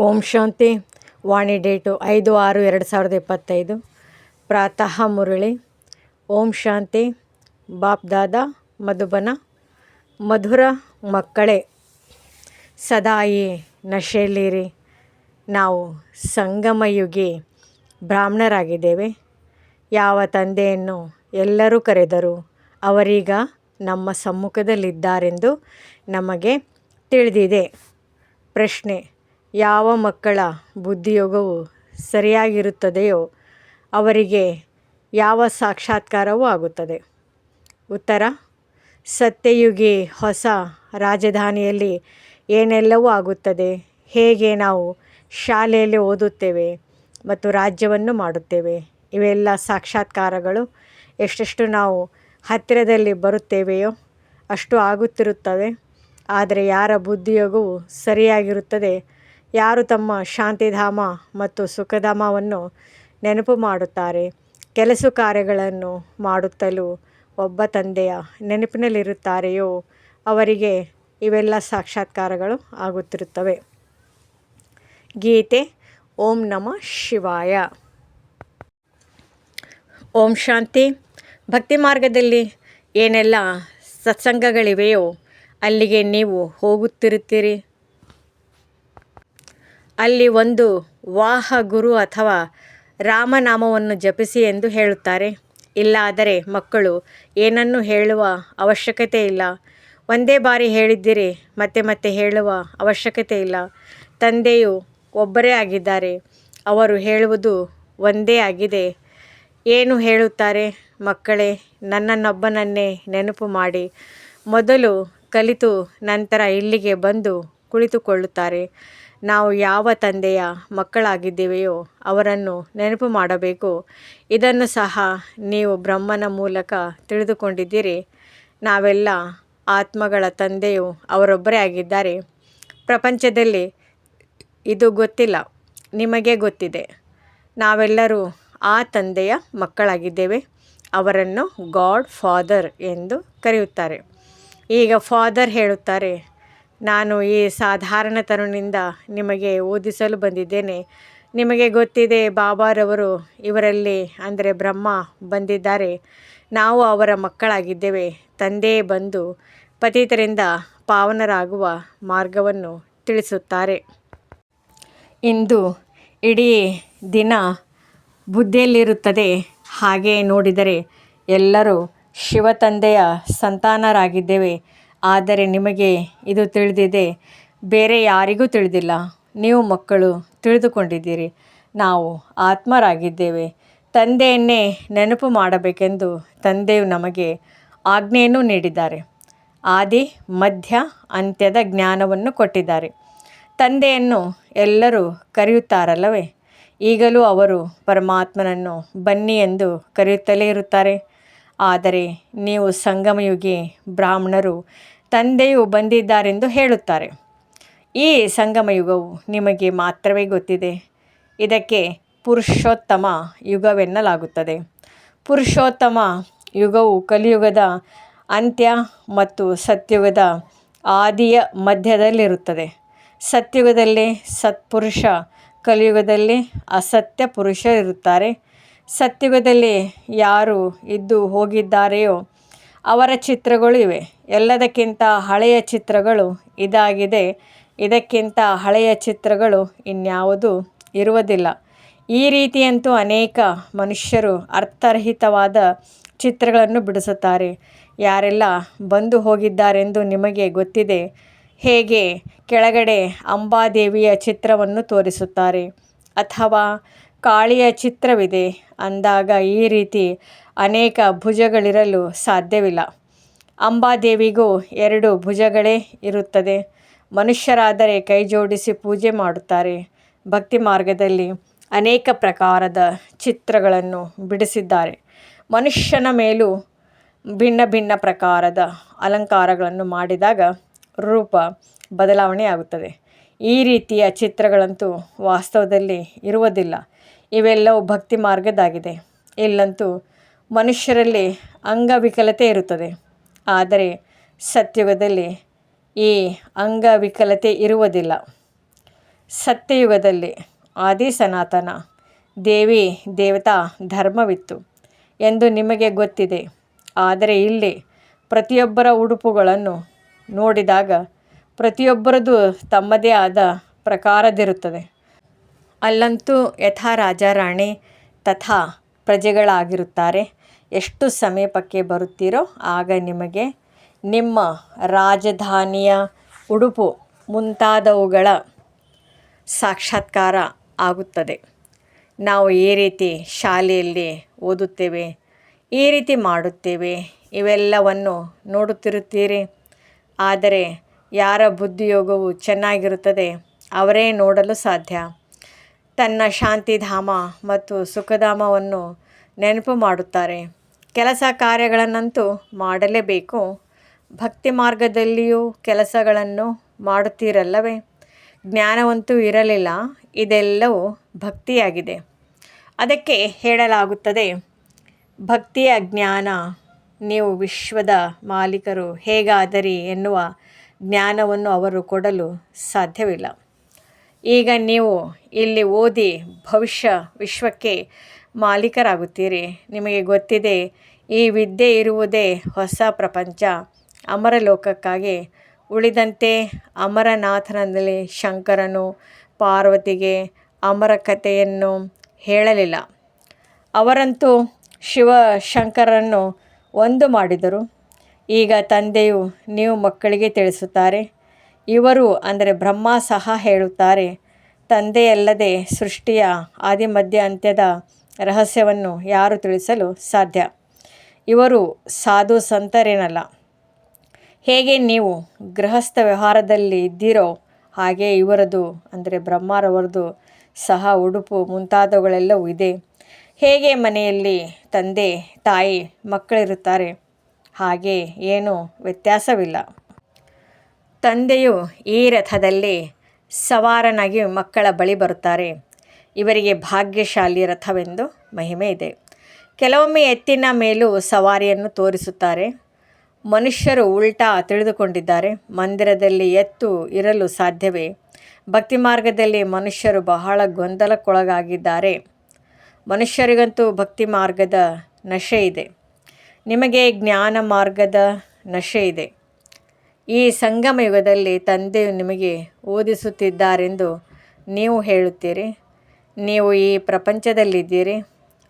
ಓಂ ಶಾಂತಿ, ವಾಣಿ date ಐದು ಆರು ಎರಡು ಸಾವಿರದ ಇಪ್ಪತ್ತೈದು. ಪ್ರಾತಃ ಮುರಳಿ, ಓಂ ಶಾಂತಿ, ಬಾಪ್ ದಾದಾ, ಮಧುಬನ, ಮಧುರ ಮಕ್ಕಳೇ, ಸದಾಯಿ ನಶೆಯಲ್ಲಿರಿ. ನಾವು ಸಂಗಮಯುಗಿ ಬ್ರಾಹ್ಮಣರಾಗಿದ್ದೇವೆ. ಯಾವ ತಂದೆಯನ್ನು ಎಲ್ಲರೂ ಕರೆದರು ಅವರೀಗ ನಮ್ಮ ಸಮ್ಮುಖದಲ್ಲಿದ್ದಾರೆಂದು ನಮಗೆ ತಿಳಿದಿದೆ. ಪ್ರಶ್ನೆ ಯಾವ ಮಕ್ಕಳ ಬುದ್ಧಿಯೋಗವು ಸರಿಯಾಗಿರುತ್ತದೆಯೋ ಅವರಿಗೆ ಯಾವ ಸಾಕ್ಷಾತ್ಕಾರವೂ ಆಗುತ್ತದೆ. ಉತ್ತರ ಸತ್ಯಯುಗಿ ಹೊಸ ರಾಜಧಾನಿಯಲ್ಲಿ ಏನೆಲ್ಲವೂ ಆಗುತ್ತದೆ. ಹೇಗೆ ನಾವು ಶಾಲೆಯಲ್ಲಿ ಓದುತ್ತೇವೆ ಮತ್ತು ರಾಜ್ಯವನ್ನು ಮಾಡುತ್ತೇವೆ. ಇವೆಲ್ಲ ಸಾಕ್ಷಾತ್ಕಾರಗಳು. ಎಷ್ಟೆಷ್ಟು ನಾವು ಹತ್ತಿರದಲ್ಲಿ ಬರುತ್ತೇವೆಯೋ ಅಷ್ಟು ಆಗುತ್ತಿರುತ್ತವೆ. ಆದರೆ ಯಾರ ಬುದ್ಧಿಯೋಗವು ಸರಿಯಾಗಿರುತ್ತದೆ ಯಾರು ತಮ್ಮ ಶಾಂತಿಧಾಮ ಮತ್ತು ಸುಖಧಾಮವನ್ನು ನೆನಪು ಮಾಡುತ್ತಾರೆ? ಕೆಲಸ ಕಾರ್ಯಗಳನ್ನು ಮಾಡುತ್ತಲೂ ಒಬ್ಬ ತಂದೆಯ ನೆನಪಿನಲ್ಲಿರುತ್ತಾರೆಯೋ? ಅವರಿಗೆ ಇವೆಲ್ಲ ಸಾಕ್ಷಾತ್ಕಾರಗಳು ಆಗುತ್ತಿರುತ್ತವೆ. ಗೀತೆ, ಓಂ ನಮ ಶಿವಾಯ. ಓಂ ಶಾಂತಿ. ಭಕ್ತಿ ಮಾರ್ಗದಲ್ಲಿ ಏನೆಲ್ಲ ಸತ್ಸಂಗಗಳಿವೆಯೋ, ಅಲ್ಲಿಗೆ ನೀವು ಹೋಗುತ್ತಿರುತ್ತೀರಿ. ಅಲ್ಲಿ ಒಂದು ವಾಹ ಗುರು ಅಥವಾ ರಾಮನಾಮವನ್ನು ಜಪಿಸಿ ಎಂದು ಹೇಳುತ್ತಾರೆ. ಇಲ್ಲಾದರೆ ಮಕ್ಕಳು, ಏನನ್ನು ಹೇಳುವ ಅವಶ್ಯಕತೆ ಇಲ್ಲ. ಒಂದೇ ಬಾರಿ ಹೇಳಿದ್ದಿರಿ, ಮತ್ತೆ ಮತ್ತೆ ಹೇಳುವ ಅವಶ್ಯಕತೆ ಇಲ್ಲ. ತಂದೆಯು ಒಬ್ಬರೇ ಆಗಿದ್ದಾರೆ, ಅವರು ಹೇಳುವುದು ಒಂದೇ ಆಗಿದೆ. ಏನು ಹೇಳುತ್ತಾರೆ? ಮಕ್ಕಳೇ, ನನ್ನನ್ನೊಬ್ಬನನ್ನೇ ನೆನಪು ಮಾಡಿ. ಮೊದಲು ಕಲಿತು ನಂತರ ಇಲ್ಲಿಗೆ ಬಂದು ಕುಳಿತುಕೊಳ್ಳುತ್ತಾರೆ. ನಾವು ಯಾವ ತಂದೆಯ ಮಕ್ಕಳಾಗಿದ್ದೇವೆಯೋ ಅವರನ್ನು ನೆನಪು ಮಾಡಬೇಕು. ಇದನ್ನು ಸಹ ನೀವು ಬ್ರಹ್ಮನ ಮೂಲಕ ತಿಳಿದುಕೊಂಡಿದ್ದೀರಿ. ನಾವೆಲ್ಲ ಆತ್ಮಗಳ ತಂದೆಯು ಅವರೊಬ್ಬರೇ ಆಗಿದ್ದಾರೆ. ಪ್ರಪಂಚದಲ್ಲಿ ಇದು ಗೊತ್ತಿಲ್ಲ, ನಿಮಗೆ ಗೊತ್ತಿದೆ. ನಾವೆಲ್ಲರೂ ಆ ತಂದೆಯ ಮಕ್ಕಳಾಗಿದ್ದೇವೆ. ಅವರನ್ನು ಗಾಡ್ ಫಾದರ್ ಎಂದು ಕರೆಯುತ್ತಾರೆ. ಈಗ ಫಾದರ್ ಹೇಳುತ್ತಾರೆ ನಾನು ಈ ಸಾಧಾರಣ ತರುಣಿಂದ ನಿಮಗೆ ಓದಿಸಲು ಬಂದಿದ್ದೇನೆ. ನಿಮಗೆ ಗೊತ್ತಿದೆ, ಬಾಬಾರವರು ಇವರಲ್ಲಿ ಅಂದರೆ ಬ್ರಹ್ಮ ಬಂದಿದ್ದಾರೆ. ನಾವು ಅವರ ಮಕ್ಕಳಾಗಿದ್ದೇವೆ. ತಂದೆ ಬಂದು ಪತಿತರಿಂದ ಪಾವನರಾಗುವ ಮಾರ್ಗವನ್ನು ತಿಳಿಸುತ್ತಾರೆ. ಇಂದು ಇಡೀ ದಿನ ಬುದ್ಧಿಯಲ್ಲಿರುತ್ತದೆ. ಹಾಗೆ ನೋಡಿದರೆ ಎಲ್ಲರೂ ಶಿವ ತಂದೆಯ ಸಂತಾನರಾಗಿದ್ದೇವೆ. ಆದರೆ ನಿಮಗೆ ಇದು ತಿಳಿದಿದೆ, ಬೇರೆ ಯಾರಿಗೂ ತಿಳಿದಿಲ್ಲ. ನೀವು ಮಕ್ಕಳು, ತಿಳಿದುಕೊಂಡಿದ್ದೀರಿ. ನಾವು ಆತ್ಮರಾಗಿದ್ದೇವೆ. ತಂದೆಯನ್ನೇ ನೆನಪು ಮಾಡಬೇಕೆಂದು ತಂದೆಯು ನಮಗೆ ಆಜ್ಞೆಯನ್ನು ನೀಡಿದ್ದಾರೆ. ಆದಿ, ಮಧ್ಯ, ಅಂತ್ಯದ ಜ್ಞಾನವನ್ನು ಕೊಟ್ಟಿದ್ದಾರೆ. ತಂದೆಯನ್ನು ಎಲ್ಲರೂ ಕರೆಯುತ್ತಾರಲ್ಲವೇ? ಈಗಲೂ ಅವರು ಪರಮಾತ್ಮನನ್ನು ಬನ್ನಿ ಎಂದು ಕರೆಯುತ್ತಲೇ ಇರುತ್ತಾರೆ. ಆದರೆ ನೀವು ಸಂಗಮಯುಗಿ ಬ್ರಾಹ್ಮಣರು ತಂದೆಯು ಬಂದಿದ್ದಾರೆಂದು ಹೇಳುತ್ತಾರೆ. ಈ ಸಂಗಮಯುಗವು ನಿಮಗೆ ಮಾತ್ರವೇ ಗೊತ್ತಿದೆ. ಇದಕ್ಕೆ ಪುರುಷೋತ್ತಮ ಯುಗವೆನ್ನಲಾಗುತ್ತದೆ. ಪುರುಷೋತ್ತಮ ಯುಗವು ಕಲಿಯುಗದ ಅಂತ್ಯ ಮತ್ತು ಸತ್ಯುಗದ ಆದಿಯ ಮಧ್ಯದಲ್ಲಿರುತ್ತದೆ. ಸತ್ಯುಗದಲ್ಲಿ ಸತ್ಪುರುಷ, ಕಲಿಯುಗದಲ್ಲಿ ಅಸತ್ಯ ಪುರುಷರಿರುತ್ತಾರೆ. ಸತ್ಯುಗದಲ್ಲಿ ಯಾರು ಇದ್ದು ಹೋಗಿದ್ದಾರೆಯೋ ಅವರ ಚಿತ್ರಗಳು ಇವೆ. ಎಲ್ಲದಕ್ಕಿಂತ ಹಳೆಯ ಚಿತ್ರಗಳು ಇದಾಗಿದೆ. ಇದಕ್ಕಿಂತ ಹಳೆಯ ಚಿತ್ರಗಳು ಇನ್ಯಾವುದೂ ಇರುವುದಿಲ್ಲ. ಈ ರೀತಿಯಂತೂ ಅನೇಕ ಮನುಷ್ಯರು ಅರ್ಥರಹಿತವಾದ ಚಿತ್ರಗಳನ್ನು ಬಿಡಿಸುತ್ತಾರೆ. ಯಾರೆಲ್ಲ ಬಂದು ಹೋಗಿದ್ದಾರೆಂದು ನಿಮಗೆ ಗೊತ್ತಿದೆ. ಹೇಗೆ ಕೆಳಗಡೆ ಅಂಬಾದೇವಿಯ ಚಿತ್ರವನ್ನು ತೋರಿಸುತ್ತಾರೆ. ಅಥವಾ ಕಾಳಿಯ ಚಿತ್ರವಿದೆ. ಅಂದಾಗ ಈ ರೀತಿ ಅನೇಕ ಭುಜಗಳಿರಲು ಸಾಧ್ಯವಿಲ್ಲ. ಅಂಬಾದೇವಿಗೂ ಎರಡು ಭುಜಗಳೇ ಇರುತ್ತದೆ. ಮನುಷ್ಯರಾದರೆ ಕೈ ಜೋಡಿಸಿ ಪೂಜೆ ಮಾಡುತ್ತಾರೆ. ಭಕ್ತಿ ಮಾರ್ಗದಲ್ಲಿ ಅನೇಕ ಪ್ರಕಾರದ ಚಿತ್ರಗಳನ್ನು ಬಿಡಿಸಿದ್ದಾರೆ. ಮನುಷ್ಯನ ಮೇಲೂ ಭಿನ್ನ ಭಿನ್ನ ಪ್ರಕಾರದ ಅಲಂಕಾರಗಳನ್ನು ಮಾಡಿದಾಗ ರೂಪ ಬದಲಾವಣೆ ಆಗುತ್ತದೆ. ಈ ರೀತಿಯ ಚಿತ್ರಗಳಂತೂ ವಾಸ್ತವದಲ್ಲಿ ಇರುವುದಿಲ್ಲ. ಇವೆಲ್ಲವೂ ಭಕ್ತಿ ಮಾರ್ಗದಾಗಿದೆ ಇಲ್ಲಂತೂ ಮನುಷ್ಯರಲ್ಲಿ ಅಂಗವಿಕಲತೆ ಇರುತ್ತದೆ. ಆದರೆ ಸತ್ಯಯುಗದಲ್ಲಿ ಈ ಅಂಗವಿಕಲತೆ ಇರುವುದಿಲ್ಲ. ಸತ್ಯಯುಗದಲ್ಲಿ ಆದಿ ಸನಾತನ, ದೇವಿ ದೇವತಾ ಧರ್ಮವಿತ್ತು ಎಂದು ನಿಮಗೆ ಗೊತ್ತಿದೆ. ಆದರೆ ಇಲ್ಲಿ ಪ್ರತಿಯೊಬ್ಬರ ಉಡುಪುಗಳನ್ನು ನೋಡಿದಾಗ ಪ್ರತಿಯೊಬ್ಬರದು ತಮ್ಮದೇ ಆದ ಪ್ರಕಾರದಿರುತ್ತದೆ. ಅಲ್ಲಂತೂ ಯಥಾ ರಾಜ ರಾಣಿ ತಥಾ ಪ್ರಜೆಗಳಾಗಿರುತ್ತಾರೆ. ಎಷ್ಟು ಸಮೀಪಕ್ಕೆ ಬರುತ್ತೀರೋ ಆಗ ನಿಮಗೆ ನಿಮ್ಮ ರಾಜಧಾನಿಯ ಉಡುಪು ಮುಂತಾದವುಗಳ ಸಾಕ್ಷಾತ್ಕಾರ ಆಗುತ್ತದೆ. ನಾವು ಈ ರೀತಿ ಶಾಲೆಯಲ್ಲಿ ಓದುತ್ತೇವೆ, ಈ ರೀತಿ ಮಾಡುತ್ತೇವೆ, ಇವೆಲ್ಲವನ್ನು ನೋಡುತ್ತಿರುತ್ತೀರಿ. ಆದರೆ ಯಾರ ಬುದ್ಧಿಯೋಗವು ಚೆನ್ನಾಗಿರುತ್ತದೆ ಅವರೇ ನೋಡಲು ಸಾಧ್ಯ. ತನ್ನ ಶಾಂತಿಧಾಮ ಮತ್ತು ಸುಖಧಾಮವನ್ನು ನೆನಪು ಮಾಡುತ್ತಾರೆ. ಕೆಲಸ ಕಾರ್ಯಗಳನ್ನಂತೂ ಮಾಡಲೇಬೇಕು. ಭಕ್ತಿ ಮಾರ್ಗದಲ್ಲಿಯೂ ಕೆಲಸಗಳನ್ನು ಮಾಡುತ್ತೀರಲ್ಲವೇ? ಜ್ಞಾನವಂತೂ ಇರಲಿಲ್ಲ. ಇದೆಲ್ಲವೂ ಭಕ್ತಿಯಾಗಿದೆ. ಅದಕ್ಕೆ ಹೇಳಲಾಗುತ್ತದೆ, ಭಕ್ತಿಯ ಜ್ಞಾನ, ನೀವು ವಿಶ್ವದ ಮಾಲೀಕರು ಹೇಗಾದರಿ ಎನ್ನುವ ಜ್ಞಾನವನ್ನು ಅವರು ಕೊಡಲು ಸಾಧ್ಯವಿಲ್ಲ. ಈಗ ನೀವು ಇಲ್ಲಿ ಓದಿ ಭವಿಷ್ಯ ವಿಶ್ವಕ್ಕೆ ಮಾಲೀಕರಾಗುತ್ತೀರಿ. ನಿಮಗೆ ಗೊತ್ತಿದೆ, ಈ ವಿದ್ಯೆ ಇರುವುದೇ ಹೊಸ ಪ್ರಪಂಚ. ಅಮರ ಲೋಕಕ್ಕಾಗಿ ಉಳಿದಂತೆ ಅಮರನಾಥನಲ್ಲಿ ಶಂಕರನು ಪಾರ್ವತಿಗೆ ಅಮರ ಕಥೆಯನ್ನು ಹೇಳಲಿಲ್ಲ. ಅವರಂತೂ ಶಿವ ಶಂಕರನ್ನು ಒಂದು ಮಾಡಿದರು. ಈಗ ತಂದೆಯು ನೀವು ಮಕ್ಕಳಿಗೆ ತಿಳಿಸುತ್ತಾರೆ. ಇವರು ಅಂದರೆ ಬ್ರಹ್ಮ ಸಹ ಹೇಳುತ್ತಾರೆ. ತಂದೆಯಲ್ಲದೆ ಸೃಷ್ಟಿಯ ಆದಿಮಧ್ಯ ಅಂತ್ಯದ ರಹಸ್ಯವನ್ನು ಯಾರು ತಿಳಿಸಲು ಸಾಧ್ಯ? ಇವರು ಸಾಧು ಸಂತರೇನಲ್ಲ. ಹೇಗೆ ನೀವು ಗೃಹಸ್ಥ ವ್ಯವಹಾರದಲ್ಲಿ ಇದ್ದೀರೋ ಹಾಗೆ ಇವರದು, ಅಂದರೆ ಬ್ರಹ್ಮರವರದು ಸಹ ಉಡುಪು ಮುಂತಾದವುಗಳೆಲ್ಲವೂ ಇದೆ. ಹೇಗೆ ಮನೆಯಲ್ಲಿ ತಂದೆ, ತಾಯಿ, ಮಕ್ಕಳಿರುತ್ತಾರೆ? ಹಾಗೆ ಏನೂ ವ್ಯತ್ಯಾಸವಿಲ್ಲ. ತಂದೆಯು ಈ ರಥದಲ್ಲಿ ಸವಾರನಾಗಿ ಮಕ್ಕಳ ಬಳಿ ಬರುತ್ತಾರೆ. ಇವರಿಗೆ ಭಾಗ್ಯಶಾಲಿ ರಥವೆಂದು ಮಹಿಮೆ ಇದೆ. ಕೆಲವೊಮ್ಮೆ ಎತ್ತಿನ ಮೇಲೂ ಸವಾರಿಯನ್ನು ತೋರಿಸುತ್ತಾರೆ. ಮನುಷ್ಯರು ಉಲ್ಟಾ ತಿಳಿದುಕೊಂಡಿದ್ದಾರೆ. ಮಂದಿರದಲ್ಲಿ ಎತ್ತು ಇರಲು ಸಾಧ್ಯವೇ? ಭಕ್ತಿ ಮಾರ್ಗದಲ್ಲಿ ಮನುಷ್ಯರು ಬಹಳ ಗೊಂದಲಕ್ಕೊಳಗಾಗಿದ್ದಾರೆ. ಮನುಷ್ಯರಿಗಂತೂ ಭಕ್ತಿ ಮಾರ್ಗದ ನಶೆ ಇದೆ. ನಿಮಗೆ ಜ್ಞಾನ ಮಾರ್ಗದ ನಶೆ ಇದೆ. ಈ ಸಂಗಮ ಯುಗದಲ್ಲಿ ತಂದೆಯು ನಿಮಗೆ ಓದಿಸುತ್ತಿದ್ದಾರೆಂದು ನೀವು ಹೇಳುತ್ತೀರಿ. ನೀವು ಈ ಪ್ರಪಂಚದಲ್ಲಿದ್ದೀರಿ,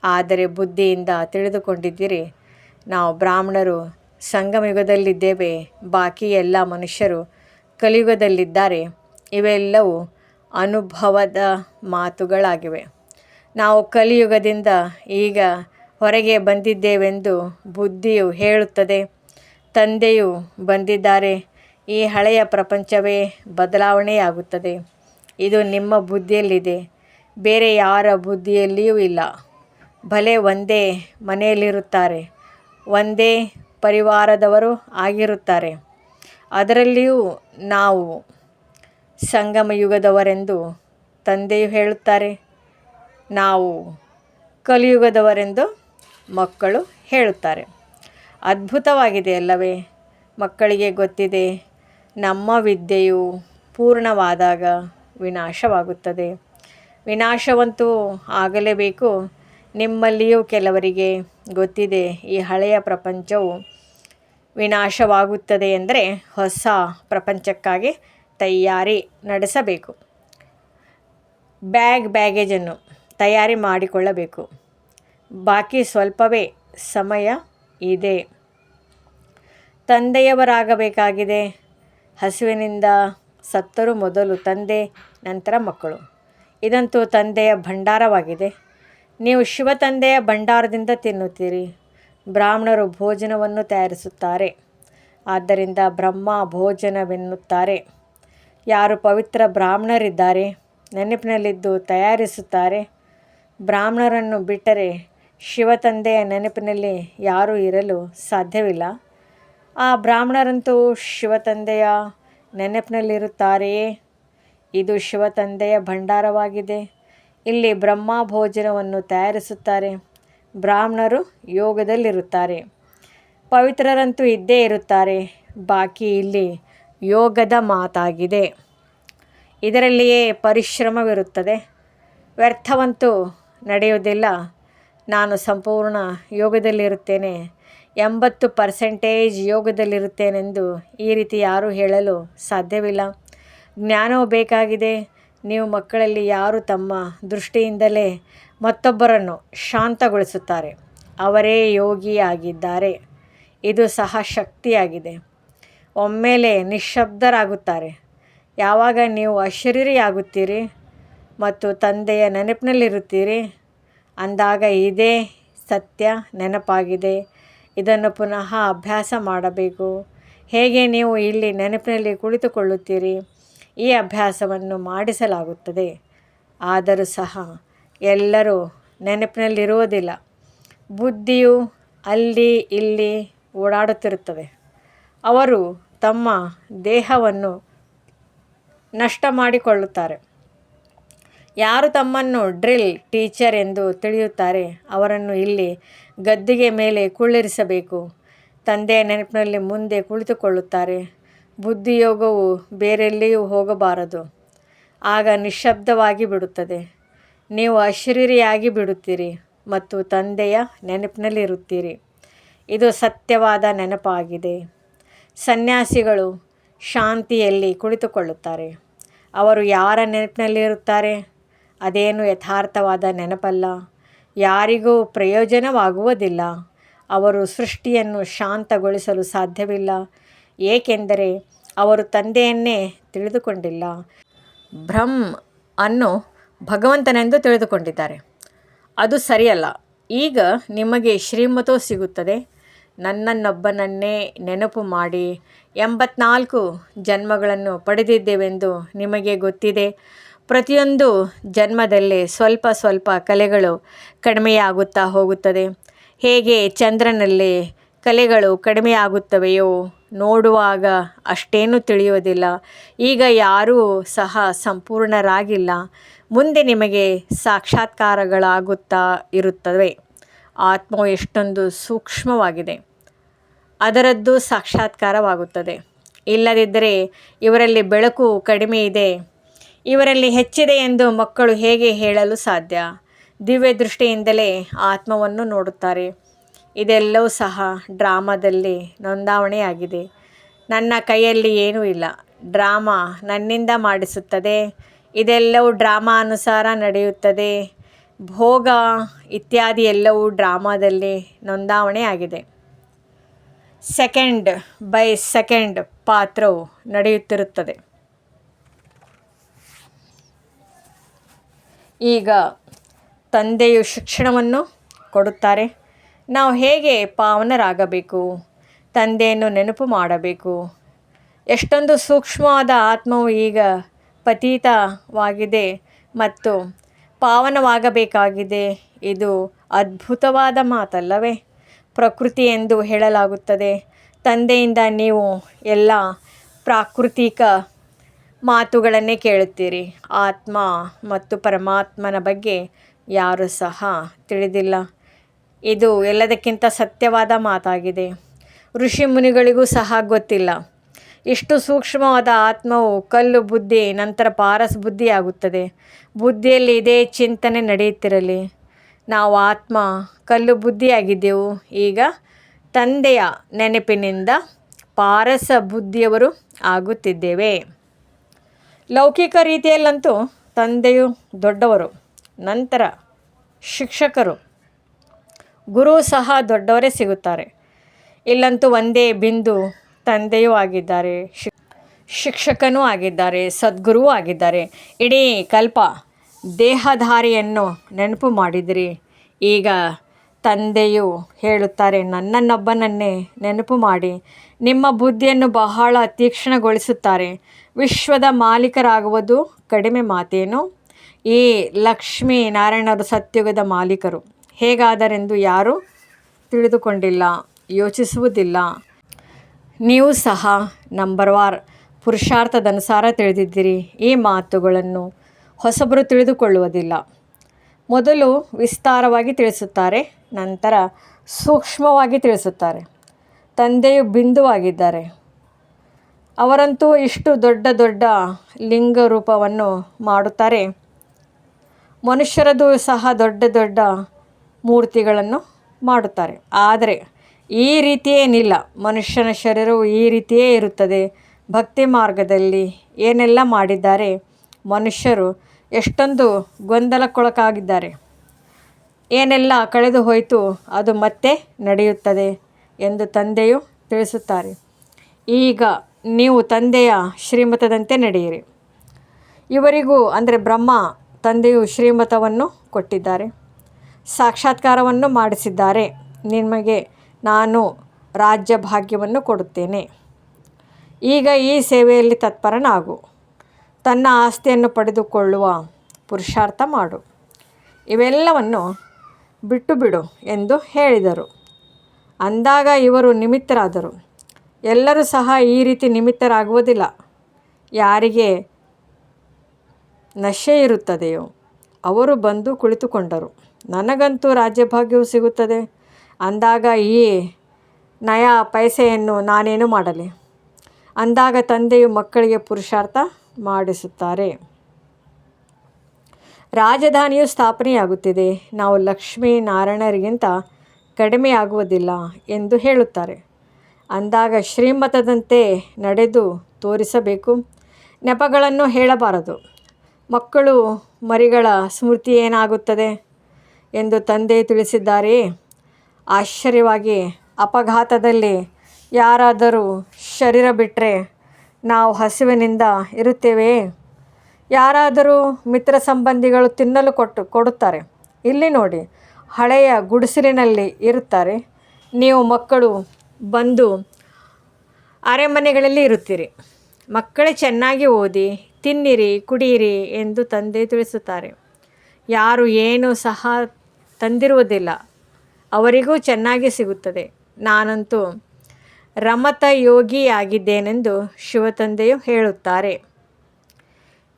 ಆದರೆ ಬುದ್ಧಿಯಿಂದ ತಿಳಿದುಕೊಂಡಿದ್ದೀರಿ. ನಾವು ಬ್ರಾಹ್ಮಣರು, ಸಂಗಮಯುಗದಲ್ಲಿದ್ದೇವೆ, ಬಾಕಿ ಎಲ್ಲ ಮನುಷ್ಯರು ಕಲಿಯುಗದಲ್ಲಿದ್ದಾರೆ. ಇವೆಲ್ಲವೂ ಅನುಭವದ ಮಾತುಗಳಾಗಿವೆ. ನಾವು ಕಲಿಯುಗದಿಂದ ಈಗ ಹೊರಗೆ ಬಂದಿದ್ದೇವೆಂದು ಬುದ್ಧಿಯು ಹೇಳುತ್ತದೆ. ತಂದೆಯು ಬಂದಿದ್ದಾರೆ. ಈ ಹಳೆಯ ಪ್ರಪಂಚವೇ ಬದಲಾವಣೆಯಾಗುತ್ತದೆ. ಇದು ನಿಮ್ಮ ಬುದ್ಧಿಯಲ್ಲಿದೆ. ಬೇರೆ ಯಾರ ಬುದ್ಧಿಯಲ್ಲಿಯೂ ಇಲ್ಲ. ಭಲೆ ಒಂದೇ ಮನೆಯಲ್ಲಿರುತ್ತಾರೆ. ಒಂದೇ ಪರಿವಾರದವರು ಆಗಿರುತ್ತಾರೆ. ಅದರಲ್ಲಿಯೂ ನಾವು ಸಂಗಮ ಯುಗದವರೆಂದು ತಂದೆಯು ಹೇಳುತ್ತಾರೆ. ನಾವು ಕಲಿಯುಗದವರೆಂದು ಮಕ್ಕಳು ಹೇಳುತ್ತಾರೆ. ಅದ್ಭುತವಾಗಿದೆ ಅಲ್ಲವೇ? ಮಕ್ಕಳಿಗೆ ಗೊತ್ತಿದೆ, ನಮ್ಮ ವಿದ್ಯೆಯು ಪೂರ್ಣವಾದಾಗ ವಿನಾಶವಾಗುತ್ತದೆ. ವಿನಾಶವಂತೂ ಆಗಲೇಬೇಕು. ನಿಮ್ಮಲ್ಲಿಯೂ ಕೆಲವರಿಗೆ ಗೊತ್ತಿದೆ, ಈ ಹಳೆಯ ಪ್ರಪಂಚವು ವಿನಾಶವಾಗುತ್ತದೆ ಎಂದರೆ ಹೊಸ ಪ್ರಪಂಚಕ್ಕಾಗಿ ತಯಾರಿ ನಡೆಸಬೇಕು. ಬ್ಯಾಗ್ ಬ್ಯಾಗೇಜನ್ನು ತಯಾರಿ ಮಾಡಿಕೊಳ್ಳಬೇಕು. ಬಾಕಿ ಸ್ವಲ್ಪವೇ ಸಮಯ ಇದೆ. ತಂದೆಯವರಾಗಬೇಕಾಗಿದೆ. ಹಸುವಿನಿಂದ ಸತ್ತರು ಮೊದಲು ತಂದೆ, ನಂತರ ಮಕ್ಕಳು. ಇದಂತೂ ತಂದೆಯ ಭಂಡಾರವಾಗಿದೆ. ನೀವು ಶಿವ ತಂದೆಯ ಭಂಡಾರದಿಂದ ತಿನ್ನುತ್ತೀರಿ. ಬ್ರಾಹ್ಮಣರು ಭೋಜನವನ್ನು ತಯಾರಿಸುತ್ತಾರೆ. ಆದ್ದರಿಂದ ಬ್ರಹ್ಮ ಭೋಜನವೆನ್ನುತ್ತಾರೆ. ಯಾರು ಪವಿತ್ರ ಬ್ರಾಹ್ಮಣರಿದ್ದಾರೆ, ನೆನಪಿನಲ್ಲಿದ್ದು ತಯಾರಿಸುತ್ತಾರೆ. ಬ್ರಾಹ್ಮಣರನ್ನು ಬಿಟ್ಟರೆ ಶಿವ ತಂದೆಯ ನೆನಪಿನಲ್ಲಿ ಯಾರೂ ಇರಲು ಸಾಧ್ಯವಿಲ್ಲ. ಆ ಬ್ರಾಹ್ಮಣರಂತೂ ಶಿವ ತಂದೆಯ ನೆನಪಿನಲ್ಲಿರುತ್ತಾರೆಯೇ? ಇದು ಶಿವ ತಂದೆಯ ಭಂಡಾರವಾಗಿದೆ. ಇಲ್ಲಿ ಬ್ರಹ್ಮ ಭೋಜನವನ್ನು ತಯಾರಿಸುತ್ತಾರೆ. ಬ್ರಾಹ್ಮಣರು ಯೋಗದಲ್ಲಿರುತ್ತಾರೆ. ಪವಿತ್ರರಂತೂ ಇದ್ದೇ ಇರುತ್ತಾರೆ. ಬಾಕಿ ಇಲ್ಲಿ ಯೋಗದ ಮಾತಾಗಿದೆ. ಇದರಲ್ಲಿಯೇ ಪರಿಶ್ರಮವಿರುತ್ತದೆ. ವ್ಯರ್ಥವಂತೂ ನಡೆಯುವುದಿಲ್ಲ. ನಾನು ಸಂಪೂರ್ಣ ಯೋಗದಲ್ಲಿರುತ್ತೇನೆ. ಎಂಬತ್ತು ಪರ್ಸೆಂಟೇಜ್ ಯೋಗದಲ್ಲಿರುತ್ತೇನೆಂದು ಈ ರೀತಿ ಯಾರೂ ಹೇಳಲು ಸಾಧ್ಯವಿಲ್ಲ. ಜ್ಞಾನವು ಬೇಕಾಗಿದೆ. ನೀವು ಮಕ್ಕಳಲ್ಲಿ ಯಾರು ತಮ್ಮ ದೃಷ್ಟಿಯಿಂದಲೇ ಮತ್ತೊಬ್ಬರನ್ನು ಶಾಂತಗೊಳಿಸುತ್ತಾರೆ. ಅವರೇ ಯೋಗಿಯಾಗಿದ್ದಾರೆ. ಇದು ಸಹ ಶಕ್ತಿಯಾಗಿದೆ. ಒಮ್ಮೆಲೆ ನಿಶ್ಶಬ್ದರಾಗುತ್ತಾರೆ. ಯಾವಾಗ ನೀವು ಅಶರೀರಿಯಾಗುತ್ತೀರಿ ಮತ್ತು ತಂದೆಯ ನೆನಪಿನಲ್ಲಿರುತ್ತೀರಿ, ಅಂದಾಗ ಇದೇ ಸತ್ಯ ನೆನಪಾಗಿದೆ. ಇದನ್ನು ಪುನಃ ಅಭ್ಯಾಸ ಮಾಡಬೇಕು. ಹೇಗೆ ನೀವು ಇಲ್ಲಿ ನೆನಪಿನಲ್ಲಿ ಕುಳಿತುಕೊಳ್ಳುತ್ತೀರಿ? ಈ ಅಭ್ಯಾಸವನ್ನು ಮಾಡಿಸಲಾಗುತ್ತದೆ. ಆದರೂ ಸಹ ಎಲ್ಲರೂ ನೆನಪಿನಲ್ಲಿರುವುದಿಲ್ಲ. ಬುದ್ಧಿಯು ಅಲ್ಲಿ ಇಲ್ಲಿ ಓಡಾಡುತ್ತಿರುತ್ತದೆ ಅವರು ತಮ್ಮ ದೇಹವನ್ನು ನಷ್ಟ ಮಾಡಿಕೊಳ್ಳುತ್ತಾರೆ. ಯಾರು ತಮ್ಮನ್ನು ಡ್ರಿಲ್ ಟೀಚರ್ ಎಂದು ತಿಳಿಯುತ್ತಾರೆ, ಅವರನ್ನು ಇಲ್ಲಿ ಗದ್ದಿಗೆ ಮೇಲೆ ಕುಳ್ಳಿರಿಸಬೇಕು. ತಂದೆಯ ನೆನಪಿನಲ್ಲಿ ಮುಂದೆ ಕುಳಿತುಕೊಳ್ಳುತ್ತಾರೆ. ಬುದ್ಧಿಯೋಗವು ಬೇರೆಲ್ಲಿಯೂ ಹೋಗಬಾರದು. ಆಗ ನಿಶ್ಶಬ್ದವಾಗಿ ಬಿಡುತ್ತದೆ. ನೀವು ಅಶರೀರಿಯಾಗಿ ಬಿಡುತ್ತೀರಿ ಮತ್ತು ತಂದೆಯ ನೆನಪಿನಲ್ಲಿರುತ್ತೀರಿ. ಇದು ಸತ್ಯವಾದ ನೆನಪಾಗಿದೆ. ಸನ್ಯಾಸಿಗಳು ಶಾಂತಿಯಲ್ಲಿ ಕುಳಿತುಕೊಳ್ಳುತ್ತಾರೆ. ಅವರು ಯಾರ ನೆನಪಿನಲ್ಲಿರುತ್ತಾರೆ? ಅದೇನು ಯಥಾರ್ಥವಾದ ನೆನಪಲ್ಲ. ಯಾರಿಗೂ ಪ್ರಯೋಜನವಾಗುವುದಿಲ್ಲ. ಅವರು ಸೃಷ್ಟಿಯನ್ನು ಶಾಂತಗೊಳಿಸಲು ಸಾಧ್ಯವಿಲ್ಲ. ಏಕೆಂದರೆ ಅವರು ತಂದೆಯನ್ನೇ ತಿಳಿದುಕೊಂಡಿಲ್ಲ. ಬ್ರಹ್ಮ್ ಅನ್ನು ಭಗವಂತನೆಂದು ತಿಳಿದುಕೊಂಡಿದ್ದಾರೆ. ಅದು ಸರಿಯಲ್ಲ. ಈಗ ನಿಮಗೆ ಶ್ರೀಮತೋ ಸಿಗುತ್ತದೆ. ನನ್ನನ್ನೊಬ್ಬನನ್ನೇ ನೆನಪು ಮಾಡಿ ಎಂಬತ್ನಾಲ್ಕು ಜನ್ಮಗಳನ್ನು ಪಡೆದಿದ್ದೇವೆಂದು ನಿಮಗೆ ಗೊತ್ತಿದೆ. ಪ್ರತಿಯೊಂದು ಜನ್ಮದಲ್ಲಿ ಸ್ವಲ್ಪ ಸ್ವಲ್ಪ ಕಲೆಗಳು ಕಡಿಮೆಯಾಗುತ್ತಾ ಹೋಗುತ್ತದೆ. ಹೇಗೆ ಚಂದ್ರನಲ್ಲಿ ಕಲೆಗಳು ಕಡಿಮೆಯಾಗುತ್ತವೆಯೋ ನೋಡುವಾಗ ಅಷ್ಟೇನೂ ತಿಳಿಯುವುದಿಲ್ಲ. ಈಗ ಯಾರೂ ಸಹ ಸಂಪೂರ್ಣರಾಗಿಲ್ಲ. ಮುಂದೆ ನಿಮಗೆ ಸಾಕ್ಷಾತ್ಕಾರಗಳಾಗುತ್ತಾ ಇರುತ್ತವೆ. ಆತ್ಮವು ಎಷ್ಟೊಂದು ಸೂಕ್ಷ್ಮವಾಗಿದೆ. ಅದರದ್ದು ಸಾಕ್ಷಾತ್ಕಾರವಾಗುತ್ತದೆ. ಇಲ್ಲದಿದ್ದರೆ ಇವರಲ್ಲಿ ಬೆಳಕು ಕಡಿಮೆ ಇದೆ. ಇವರಲ್ಲಿ ಹೆಚ್ಚಿದೆ ಎಂದು ಮಕ್ಕಳು ಹೇಗೆ ಹೇಳಲು ಸಾಧ್ಯ? ದಿವ್ಯ ದೃಷ್ಟಿಯಿಂದಲೇ ಆತ್ಮವನ್ನು ನೋಡುತ್ತಾರೆ. ಇದೆಲ್ಲವೂ ಸಹ ಡ್ರಾಮಾದಲ್ಲಿ ನೋಂದಾವಣೆಯಾಗಿದೆ. ನನ್ನ ಕೈಯಲ್ಲಿ ಏನೂ ಇಲ್ಲ. ಡ್ರಾಮಾ ನನ್ನಿಂದ ಮಾಡಿಸುತ್ತದೆ. ಇದೆಲ್ಲವೂ ಡ್ರಾಮಾ ಅನುಸಾರ ನಡೆಯುತ್ತದೆ. ಭೋಗ ಇತ್ಯಾದಿ ಎಲ್ಲವೂ ಡ್ರಾಮಾದಲ್ಲಿ ನೋಂದಾವಣೆಯಾಗಿದೆ. ಸೆಕೆಂಡ್ ಬೈ ಸೆಕೆಂಡ್ ಪಾತ್ರವು ನಡೆಯುತ್ತಿರುತ್ತದೆ. ಈಗ ತಂದೆಯು ಶಿಕ್ಷಣವನ್ನು ಕೊಡುತ್ತಾರೆ. ನಾವು ಹೇಗೆ ಪಾವನರಾಗಬೇಕು? ತಂದೆಯನ್ನು ನೆನಪು ಮಾಡಬೇಕು. ಎಷ್ಟೊಂದು ಸೂಕ್ಷ್ಮವಾದ ಆತ್ಮವು ಈಗ ಪತೀತವಾಗಿದೆ ಮತ್ತು ಪಾವನವಾಗಬೇಕಾಗಿದೆ. ಇದು ಅದ್ಭುತವಾದ ಮಾತಲ್ಲವೇ? ಪ್ರಕೃತಿ ಎಂದು ಹೇಳಲಾಗುತ್ತದೆ. ತಂದೆಯಿಂದ ನೀವು ಎಲ್ಲ ಪ್ರಾಕೃತಿಕ ಮಾತುಗಳನ್ನೇ ಕೇಳುತ್ತೀರಿ. ಆತ್ಮ ಮತ್ತು ಪರಮಾತ್ಮನ ಬಗ್ಗೆ ಯಾರೂ ಸಹ ತಿಳಿದಿಲ್ಲ. ಇದು ಎಲ್ಲದಕ್ಕಿಂತ ಸತ್ಯವಾದ ಮಾತಾಗಿದೆ. ಋಷಿ ಮುನಿಗಳಿಗೂ ಸಹ ಗೊತ್ತಿಲ್ಲ. ಇಷ್ಟು ಸೂಕ್ಷ್ಮವಾದ ಆತ್ಮವು ಕಲ್ಲು ಬುದ್ಧಿ, ನಂತರ ಪಾರಸ್ ಬುದ್ಧಿಯಾಗುತ್ತದೆ. ಬುದ್ಧಿಯಲ್ಲಿ ಇದೇ ಚಿಂತನೆ ನಡೆಯುತ್ತಿರಲಿ. ನಾವು ಆತ್ಮ, ಕಲ್ಲು ಬುದ್ಧಿಯಾಗಿದ್ದೆವು. ಈಗ ತಂದೆಯ ನೆನಪಿನಿಂದ ಪಾರಸ ಬುದ್ಧಿಯವರು ಆಗುತ್ತಿದ್ದೇವೆ. ಲೌಕಿಕ ರೀತಿಯಲ್ಲಂತೂ ತಂದೆಯು ದೊಡ್ಡವರು, ನಂತರ ಶಿಕ್ಷಕರು ಗುರು ಸಹ ದೊಡ್ಡವರೇ ಸಿಗುತ್ತಾರೆ. ಇಲ್ಲಂತೂ ಒಂದೇ ಬಿಂದು ತಂದೆಯೂ ಆಗಿದ್ದಾರೆ ಶಿಕ್ಷಕನೂ ಆಗಿದ್ದಾರೆ, ಸದ್ಗುರುವೂ ಆಗಿದ್ದಾರೆ. ಇಡೀ ಕಲ್ಪ ದೇಹಧಾರಿಯನ್ನು ನೆನಪು ಮಾಡಿದಿರಿ. ಈಗ ತಂದೆಯು ಹೇಳುತ್ತಾರೆ, ನನ್ನನ್ನೊಬ್ಬನನ್ನೇ ನೆನಪು ಮಾಡಿ. ನಿಮ್ಮ ಬುದ್ಧಿಯನ್ನು ಬಹಳ ತೀಕ್ಷ್ಣಗೊಳಿಸುತ್ತಾರೆ. ವಿಶ್ವದ ಮಾಲೀಕರಾಗುವುದು ಕಡಿಮೆ ಮಾತೇನು? ಈ ಲಕ್ಷ್ಮೀ ನಾರಾಯಣರು ಸತ್ಯುಗದ ಮಾಲೀಕರು. ಹೇಗಾದರೆಂದು ಯಾರೂ ತಿಳಿದುಕೊಂಡಿಲ್ಲ, ಯೋಚಿಸುವುದಿಲ್ಲ. ನೀವು ಸಹ ನಂಬರ್ ವಾರ್ ಪುರುಷಾರ್ಥದನುಸಾರ ತಿಳಿದಿದ್ದೀರಿ. ಈ ಮಾತುಗಳನ್ನು ಹೊಸಬರು ತಿಳಿದುಕೊಳ್ಳುವುದಿಲ್ಲ. ಮೊದಲು ವಿಸ್ತಾರವಾಗಿ ತಿಳಿಸುತ್ತಾರೆ, ನಂತರ ಸೂಕ್ಷ್ಮವಾಗಿ ತಿಳಿಸುತ್ತಾರೆ. ತಂದೆಯು ಬಿಂದುವಾಗಿದ್ದಾರೆ. ಅವರಂತೂ ಇಷ್ಟು ದೊಡ್ಡ ದೊಡ್ಡ ಲಿಂಗ ರೂಪವನ್ನು ಮಾಡುತ್ತಾರೆ. ಮನುಷ್ಯರದು ಸಹ ದೊಡ್ಡ ದೊಡ್ಡ ಮೂರ್ತಿಗಳನ್ನು ಮಾಡುತ್ತಾರೆ. ಆದರೆ ಈ ರೀತಿಯೇನಿಲ್ಲ. ಮನುಷ್ಯನ ಶರೀರವು ಈ ರೀತಿಯೇ ಇರುತ್ತದೆ. ಭಕ್ತಿ ಮಾರ್ಗದಲ್ಲಿ ಏನೆಲ್ಲ ಮಾಡಿದ್ದಾರೆ? ಮನುಷ್ಯರು ಎಷ್ಟೊಂದು ಗೊಂದಲಕ್ಕೊಳಗಾಗಿದ್ದಾರೆ. ಏನೆಲ್ಲ ಕಳೆದು ಹೋಯಿತು ಅದು ಮತ್ತೆ ನಡೆಯುತ್ತದೆ ಎಂದು ತಂದೆಯು ತಿಳಿಸುತ್ತಾರೆ. ಈಗ ನೀವು ತಂದೆಯ ಶ್ರೀಮತದಂತೆ ನಡೆಯಿರಿ. ಇವರಿಗೂ, ಅಂದರೆ ಬ್ರಹ್ಮ, ತಂದೆಯು ಶ್ರೀಮತವನ್ನು ಕೊಟ್ಟಿದ್ದಾರೆ. ಸಾಕ್ಷಾತ್ಕಾರವನ್ನು ಮಾಡಿಸಿದ್ದಾರೆ. ನಿಮಗೆ ನಾನು ರಾಜ್ಯ ಭಾಗ್ಯವನ್ನು ಕೊಡುತ್ತೇನೆ. ಈಗ ಈ ಸೇವೆಯಲ್ಲಿ ತತ್ಪರನಾಗು. ತನ್ನ ಆಸ್ತಿಯನ್ನು ಪಡೆದುಕೊಳ್ಳುವ ಪುರುಷಾರ್ಥ ಮಾಡು. ಇವೆಲ್ಲವನ್ನು ಬಿಟ್ಟು ಬಿಡು ಎಂದು ಹೇಳಿದರು. ಅಂದಾಗ ಇವರು ನಿಮಿತ್ತರಾದರು. ಎಲ್ಲರೂ ಸಹ ಈ ರೀತಿ ನಿಮಿತ್ತರಾಗುವುದಿಲ್ಲ. ಯಾರಿಗೆ ನಶೆ ಇರುತ್ತದೆಯೋ ಅವರು ಬಂದು ಕುಳಿತುಕೊಂಡರು. ನನಗಂತೂ ರಾಜ್ಯಭಾಗ್ಯವು ಸಿಗುತ್ತದೆ. ಅಂದಾಗ ಈ ನಯ ಪೈಸೆಯನ್ನು ನಾನೇನು ಮಾಡಲಿ? ಅಂದಾಗ ತಂದೆಯು ಮಕ್ಕಳಿಗೆ ಪುರುಷಾರ್ಥ ಮಾಡಿಸುತ್ತಾರೆ. ರಾಜಧಾನಿಯು ಸ್ಥಾಪನೆಯಾಗುತ್ತಿದೆ. ನಾವು ಲಕ್ಷ್ಮೀ ನಾರಾಯಣರಿಗಿಂತ ಕಡಿಮೆಯಾಗುವುದಿಲ್ಲ ಎಂದು ಹೇಳುತ್ತಾರೆ. ಅಂದಾಗ ಶ್ರೀಮತದಂತೆ ನಡೆದು ತೋರಿಸಬೇಕು. ನೆಪಗಳನ್ನು ಹೇಳಬಾರದು. ಮಕ್ಕಳು ಮರಿಗಳ ಸ್ಮೃತಿ ಏನಾಗುತ್ತದೆ? ಎಂದು ತಂದೆ ತಿಳಿಸಿದ್ದಾರೆ. ಆಶ್ಚರ್ಯವಾಗಿ, ಅಪಘಾತದಲ್ಲಿ ಯಾರಾದರೂ ಶರೀರ ಬಿಟ್ಟರೆ ನಾವು ಹಸಿವಿನಿಂದ ಇರುತ್ತೇವೆಯೇ ಯಾರಾದರೂ ಮಿತ್ರ ಸಂಬಂಧಿಗಳು ತಿನ್ನಲು ಕೊಟ್ಟು ಕೊಡುತ್ತಾರೆ? ಇಲ್ಲಿ ನೋಡಿ, ಹಳೆಯ ಗುಡಿಸಲಿನಲ್ಲಿ ಇರುತ್ತಾರೆ. ನೀವು ಮಕ್ಕಳು ಬಂದು ಅರೆಮನೆಗಳಲ್ಲಿ ಇರುತ್ತೀರಿ. ಮಕ್ಕಳೇ ಚೆನ್ನಾಗಿ ಓದಿ, ತಿನ್ನಿರಿ, ಕುಡಿಯಿರಿ ಎಂದು ತಂದೆ ತಿಳಿಸುತ್ತಾರೆ. ಯಾರು ಏನು ಸಹ ತಂದಿರುವುದಿಲ್ಲ. ಅವರಿಗೂ ಚೆನ್ನಾಗಿ ಸಿಗುತ್ತದೆ. ನಾನಂತೂ ರಮತ ಯೋಗಿಯಾಗಿದ್ದೇನೆಂದು ಶಿವತಂದೆಯು ಹೇಳುತ್ತಾರೆ.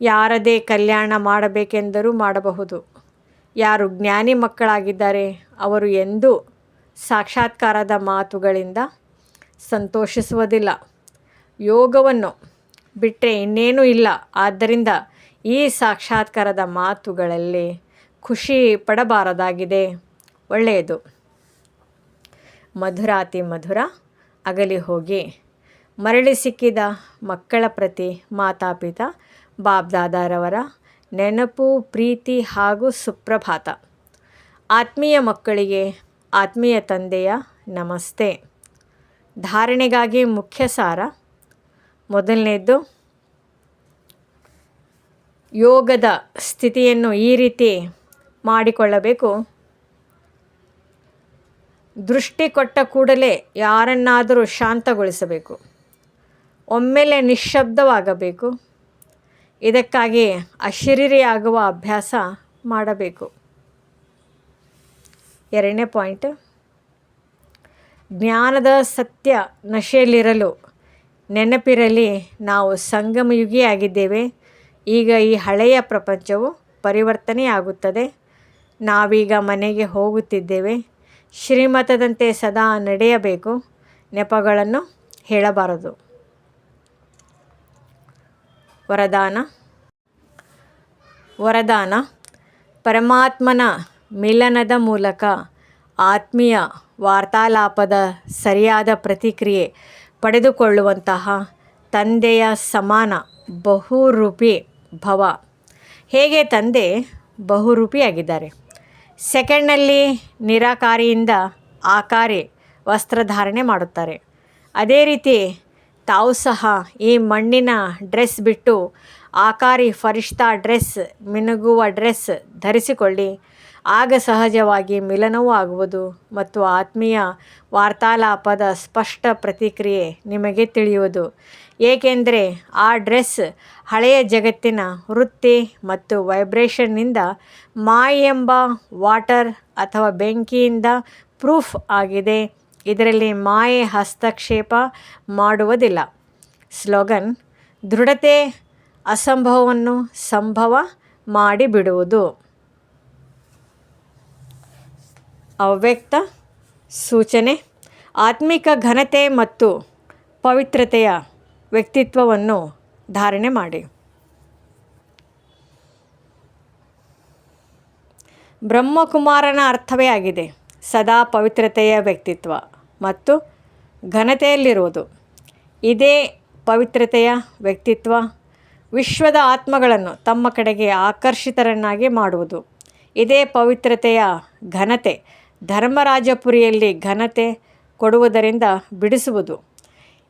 ಯಾರದೇ ಕಲ್ಯಾಣ ಮಾಡಬೇಕೆಂದರೂ ಮಾಡಬಹುದು. ಯಾರು ಜ್ಞಾನಿ ಮಕ್ಕಳಾಗಿದ್ದಾರೆ, ಅವರು ಎಂದೂ ಸಾಕ್ಷಾತ್ಕಾರದ ಮಾತುಗಳಿಂದ ಸಂತೋಷಿಸುವುದಿಲ್ಲ. ಯೋಗವನ್ನು ಬಿಟ್ಟರೆ ಇನ್ನೇನೂ ಇಲ್ಲ. ಆದ್ದರಿಂದ ಈ ಸಾಕ್ಷಾತ್ಕಾರದ ಮಾತುಗಳಲ್ಲಿ ಖುಷಿ ಪಡಬಾರದಾಗಿದೆ. ಒಳ್ಳೆಯದು. ಮಧುರಾತಿ ಮಧುರ, ಅಗಲಿ ಹೋಗಿ. ಮರಳಿ ಸಿಕ್ಕಿದ ಮಕ್ಕಳ ಪ್ರತಿ ಮಾತಾಪಿತ ಬಾಬ್ದಾದಾರವರ ನೆನಪು, ಪ್ರೀತಿ ಹಾಗೂ ಸುಪ್ರಭಾತ. ಆತ್ಮೀಯ ಮಕ್ಕಳಿಗೆ ಆತ್ಮೀಯ ತಂದೆಯ ನಮಸ್ತೆ. ಧಾರಣೆಗಾಗಿ ಮುಖ್ಯ ಸಾರ. ಮೊದಲನೇದ್ದು ಯೋಗದ ಸ್ಥಿತಿಯನ್ನು ಈ ರೀತಿ ಮಾಡಿಕೊಳ್ಳಬೇಕು. ದೃಷ್ಟಿ ಕೊಟ್ಟ ಕೂಡಲೇ ಯಾರನ್ನಾದರೂ ಶಾಂತಗೊಳಿಸಬೇಕು. ಒಮ್ಮೆಲೆ ನಿಶ್ಶಬ್ದವಾಗಬೇಕು. ಇದಕ್ಕಾಗಿ ಅಶರೀರಿಯಾಗುವ ಅಭ್ಯಾಸ ಮಾಡಬೇಕು. ಎರಡನೇ ಪಾಯಿಂಟ್. ಜ್ಞಾನದ ಸತ್ಯ ನಶೆಯಲ್ಲಿರಲು ನೆನಪಿರಲಿ, ನಾವು ಸಂಗಮಯುಗಿಯಾಗಿದ್ದೇವೆ. ಈಗ ಈ ಹಳೆಯ ಪ್ರಪಂಚವು ಪರಿವರ್ತನೆಯಾಗುತ್ತದೆ. ನಾವೀಗ ಮನೆಗೆ ಹೋಗುತ್ತಿದ್ದೇವೆ. ಶ್ರೀಮತದಂತೆ ಸದಾ ನಡೆಯಬೇಕು. ನೆಪಗಳನ್ನು ಹೇಳಬಾರದು. ವರದಾನ. ವರದಾನ. ಪರಮಾತ್ಮನ ಮಿಲನದ ಮೂಲಕ ಆತ್ಮೀಯ ವಾರ್ತಾಲಾಪದ ಸರಿಯಾದ ಪ್ರತಿಕ್ರಿಯೆ ಪಡೆದುಕೊಳ್ಳುವಂತಹ ತಂದೆಯ ಸಮಾನ ಬಹುರೂಪಿ ಭವ. ಹೇಗೆ ತಂದೆ ಬಹುರೂಪಿಯಾಗಿದ್ದಾರೆ? ಸೆಕೆಂಡ್ನಲ್ಲಿ ನಿರಾಕಾರಿಯಿಂದ ಆಕಾರಿ ವಸ್ತ್ರಧಾರಣೆ ಮಾಡುತ್ತಾರೆ. ಅದೇ ರೀತಿ ತಾವು ಸಹ ಈ ಮಣ್ಣಿನ ಡ್ರೆಸ್ ಬಿಟ್ಟು ಆಕಾರಿ ಫರಿಷ್ಠಾ ಡ್ರೆಸ್, ಮಿನುಗುವ ಡ್ರೆಸ್ ಧರಿಸಿಕೊಳ್ಳಿ. ಆಗ ಸಹಜವಾಗಿ ಮಿಲನವೂ ಆಗುವುದು ಮತ್ತು ಆತ್ಮೀಯ ವಾರ್ತಾಲಾಪದ ಸ್ಪಷ್ಟ ಪ್ರತಿಕ್ರಿಯೆ ನಿಮಗೆ ತಿಳಿಯುವುದು. ಏಕೆಂದರೆ ಆ ಡ್ರೆಸ್ ಹಳೆಯ ಜಗತ್ತಿನ ವೃತ್ತಿ ಮತ್ತು ವೈಬ್ರೇಷನ್ನಿಂದ ಮಾಯ್ ಎಂಬ ವಾಟರ್ ಅಥವಾ ಬೆಂಕಿಯಿಂದ ಪ್ರೂಫ್ ಆಗಿದೆ. ಇದರಲ್ಲಿ ಮಾಯೆ ಹಸ್ತಕ್ಷೇಪ ಮಾಡುವುದಿಲ್ಲ. ಸ್ಲೋಗನ್, ದೃಢತೆ ಅಸಂಭವವನ್ನು ಸಂಭವ ಮಾಡಿಬಿಡುವುದು. ಅವ್ಯಕ್ತ ಸೂಚನೆ, ಆತ್ಮಿಕ ಘನತೆ ಮತ್ತು ಪವಿತ್ರತೆಯ ವ್ಯಕ್ತಿತ್ವವನ್ನು ಧಾರಣೆ ಮಾಡಿ. ಬ್ರಹ್ಮಕುಮಾರನ ಅರ್ಥವೇ ಆಗಿದೆ, ಸದಾ ಪವಿತ್ರತೆಯ ವ್ಯಕ್ತಿತ್ವ ಮತ್ತು ಘನತೆಯಲ್ಲಿರುವುದು. ಇದೇ ಪವಿತ್ರತೆಯ ವ್ಯಕ್ತಿತ್ವ ವಿಶ್ವದ ಆತ್ಮಗಳನ್ನು ತಮ್ಮ ಕಡೆಗೆ ಆಕರ್ಷಿತರನ್ನಾಗಿ ಮಾಡುವುದು. ಇದೇ ಪವಿತ್ರತೆಯ ಘನತೆ ಧರ್ಮರಾಜಪುರಿಯಲ್ಲಿ ಘನತೆ ಕೊಡುವುದರಿಂದ ಬಿಡಿಸುವುದು.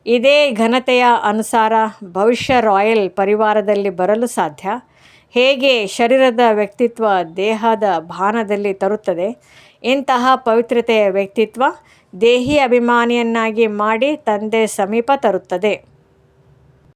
ಇದೇ ಘನತೆಯ ಅನುಸಾರ ಭವಿಷ್ಯ ರಾಯಲ್ ಪರಿವಾರದಲ್ಲಿ ಬರಲು ಸಾಧ್ಯ. ಹೇಗೆ ಶರೀರದ ವ್ಯಕ್ತಿತ್ವ ದೇಹದ ಭಾನದಲ್ಲಿ ತರುತ್ತದೆ, ಇಂತಹ ಪವಿತ್ರತೆಯ ವ್ಯಕ್ತಿತ್ವ ದೇಹಿ ಅಭಿಮಾನಿಯನ್ನಾಗಿ ಮಾಡಿ ತಂದೆ ಸಮೀಪ ತರುತ್ತದೆ.